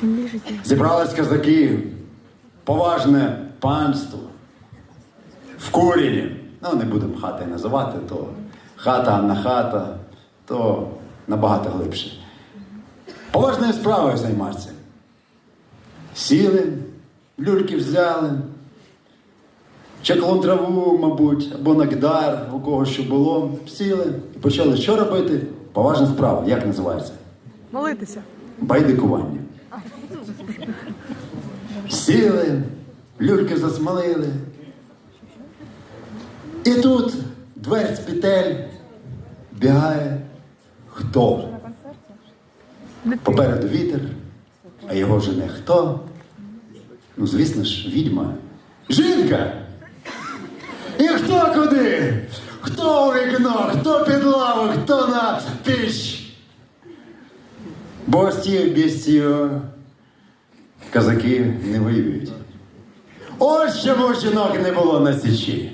Чим Зібрались козаки, поважне панство. В курені. Ну, не будемо хати називати, то хата Анна хата, то набагато глибше. Поважною справою займатися. Сіли, люльки взяли, чеклон траву, мабуть, або нагдар, у кого що було, сіли і почали що робити? Поважна справа. Як називається? молитися. Байдикування. Сіли, люльки засмалили. І тут дверь петель бігає хто? Попереду вітер, а його жене хто? Ну, звісно ж, відьма. Жінка! І хто куди? Хто у вікно, хто під лаву, хто на піч? Бо стів без цього казаки не воюють. Ось чому жінок не було на січі.